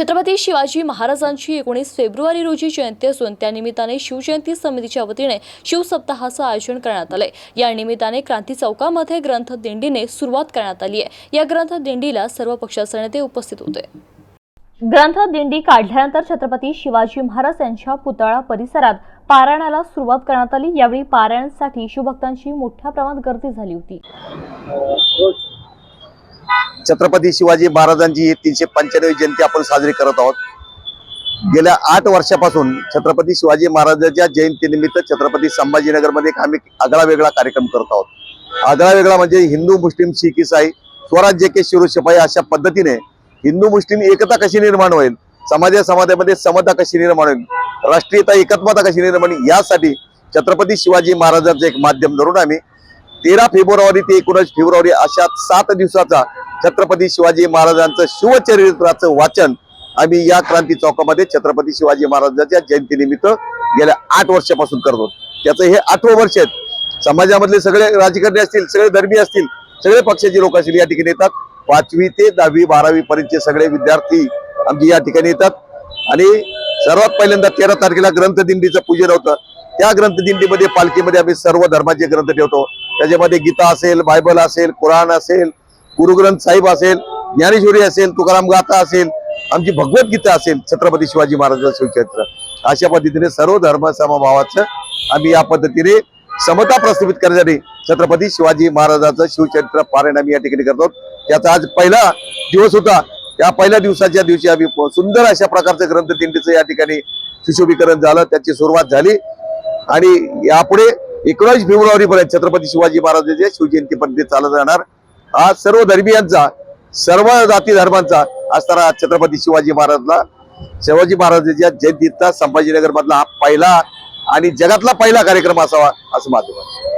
छत्रपती शिवाजी महाराजांची एकोणीस फेब्रुवारी रोजी जयंती असून त्यानिमित्ताने शिवजयंती समितीच्या वतीने शिवसप्ताहाचं आयोजन करण्यात आलंय. या निमित्ताने क्रांती चौकामध्ये ग्रंथ दिंडीने सुरुवात करण्यात आली आहे. या ग्रंथ दिंडीला सर्व पक्षाचे नेते उपस्थित होते. ग्रंथ दिंडी काढल्यानंतर छत्रपती शिवाजी महाराज यांच्या पुतळा परिसरात पारायणाला सुरुवात करण्यात आली. यावेळी पारायणासाठी शिवभक्तांची मोठ्या प्रमाणात गर्दी झाली होती. छत्रपती शिवाजी महाराजांची ही तीनशे पंच्याण्णव जयंती आपण साजरी करत आहोत. गेल्या आठ वर्षापासून छत्रपती शिवाजी महाराजांच्या जयंतीनिमित्त छत्रपती संभाजीनगरमध्ये एक आम्ही आगळा वेगळा कार्यक्रम करत आहोत. आगळा वेगळा म्हणजे हिंदू मुस्लिम शीख इसाई स्वराज्य के शिरू शिपाई अशा पद्धतीने हिंदू मुस्लिम एकता कशी निर्माण होईल समाजा समाजामध्ये समता कशी निर्माण होईल राष्ट्रीयता एकात्मता कशी निर्माण होईल यासाठी छत्रपती शिवाजी महाराजांचं एक माध्यम धरून आम्ही तेरा फेब्रुवारी ते एकोणीस फेब्रुवारी अशा सात दिवसाचा छत्रपती शिवाजी महाराजांचं शिवचरित्राचं वाचन आम्ही या क्रांती चौकामध्ये छत्रपती शिवाजी महाराजांच्या जयंतीनिमित्त गेल्या आठ वर्षापासून करतो त्याचं हे आठवं वर्ष आहे समाजामधले सगळे राजकारणी असतील सगळे धर्मी असतील सगळे पक्षाचे लोक असतील या ठिकाणी येतात. पाचवी ते दहावी बारावी पर्यंतचे सगळे विद्यार्थी आमचे या ठिकाणी येतात. आणि सर्वात पहिल्यांदा तेरा तारखेला ग्रंथदिंडीचं पूजन होतं. त्या ग्रंथदिंडीमध्ये पालखीमध्ये आम्ही सर्व धर्माचे ग्रंथ ठेवतो. त्याच्यामध्ये गीता असेल बायबल असेल कुराण असेल गुरुग्रंथ साहिब असेल ज्ञानेश्वरी असेल तुकाराम गाथा असेल आमची भगवद्गीता असेल छत्रपती शिवाजी महाराजांचं शिवचरित्र अशा पद्धतीने सर्व धर्म समभावाचं आम्ही या पद्धतीने समता प्रस्थापित करण्यासाठी छत्रपती शिवाजी महाराजांचं शिवचरित्र पारायण आम्ही या ठिकाणी करतो. त्याचा आज पहिला दिवस होता. या पहिल्या दिवसाच्या दिवशी आम्ही सुंदर अशा प्रकारचं ग्रंथदिंडीचं या ठिकाणी सुशोभीकरण झालं. त्याची सुरुवात झाली. आणि यापुढे एकोणीस फेब्रुवारी पर्यंत छत्रपती शिवाजी महाराजांच्या शिवजयंतीपर्यंत चालत राहणार. हा सर्व धर्मियांचा सर्व जाती धर्मांचा असणारा छत्रपती शिवाजी महाराजला शिवाजी महाराजांच्या जयंतीचा संभाजीनगर मधला हा पहिला आणि जगातला पहिला कार्यक्रम असावा असं माझं मत